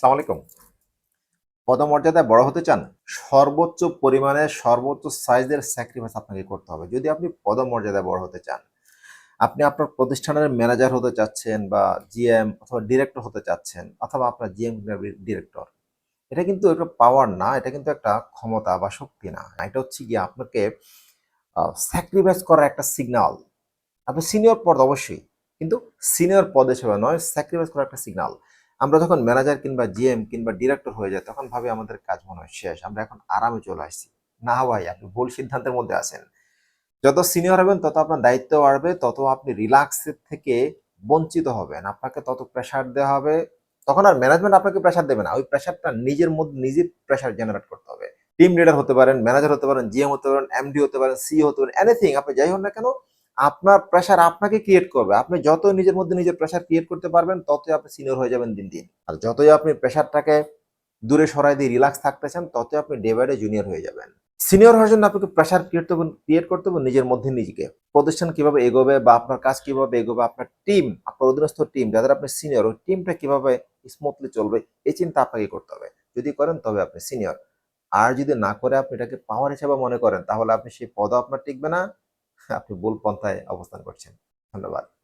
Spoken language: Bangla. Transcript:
সালাম আলাইকুম। পদমর্যাদায় বড় হতে চান, সর্বোচ্চ পরিমাণে সর্বোচ্চ সাইজের স্যাক্রিফাইস আপনাকে করতে হবে। যদি আপনি পদমর্যাদায় বড় হতে চান, আপনি আপনার প্রতিষ্ঠানের ম্যানেজার হতে চাচ্ছেন বা জিএম অথবা ডিরেক্টর হতে চাচ্ছেন অথবা আপনার জিএম ডিরেক্টর এটা কিন্তু একটা পাওয়ার না, এটা কিন্তু একটা ক্ষমতা বা শক্তি না। এটা হচ্ছে গিয়ে আপনাকে স্যাক্রিফাইস করার একটা সিগনাল আপনি সিনিয়র পদ অবশ্যই, কিন্তু সিনিয়র পদ হিসেবে নয় স্যাক্রিফাইস করার একটা সিগনাল আমরা যখন ম্যানেজার কিংবা জিএম কিংবা ডিরেক্টর হয়ে যায় তখন ভাবে আমাদের কাজ মনে হয় শেষ। আমরা এখন আরামে চলে আসছি। না ভাই, আপনি ভুল সিদ্ধান্তের মধ্যে আছেন। যত সিনিয়র হবেন, তত আপনার দায়িত্ব বাড়বে, তত আপনি রিল্যাক্সের থেকে বঞ্চিত হবেন। আপনাকে তত প্রেশার দেওয়া হবে। তখন আর ম্যানেজমেন্ট আপনাকে প্রেশার দেবে না। ওই প্রেশারটা নিজের মধ্যে, নিজের প্রেশার জেনারেট করতে হবে। টিম লিডার হতে পারেন ম্যানেজার হতে পারেন জিএম হতে পারেন এমডি হতে পারেন সি হতে পারেন এনিথিং আপনি যাই হন না কেন আপনার প্রেশার আপনাকে ক্রিয়েট করবে। আপনি যত নিজের মধ্যে নিজের প্রেশার ক্রিয়েট করতে পারবেন, ততই আপনি সিনিয়র হয়ে যাবেন দিন দিন। আর যতই আপনি প্রেশারটাকে দূরে সরাই দিয়ে রিল্যাক্স থাকতে চান, ততই আপনি ডে বাই ডে জুনিয়র হয়ে যাবেন। সিনিয়র হওয়ার জন্য আপনাকে প্রেশার ক্রিয়েট ক্রিয়েট করতে হবে নিজের মধ্যে নিজেকে। প্রতিষ্ঠান কীভাবে এগোবে বা আপনার কাজ কীভাবে এগোবে, আপনার টিম আপনার অধীনস্থ টিম যাদের আপনি সিনিয়র ওই টিমটা কীভাবে স্মুথলি চলবে, এই চিন্তা আপনাকে করতে হবে। যদি করেন, তবে আপনি সিনিয়র আর যদি না করে আপনি এটাকে পাওয়ার হিসেবে মনে করেন, তাহলে আপনি সেই পদও আপনার টিকবে না। আপনি ভুল পন্থায় অবস্থান করছেন। ধন্যবাদ।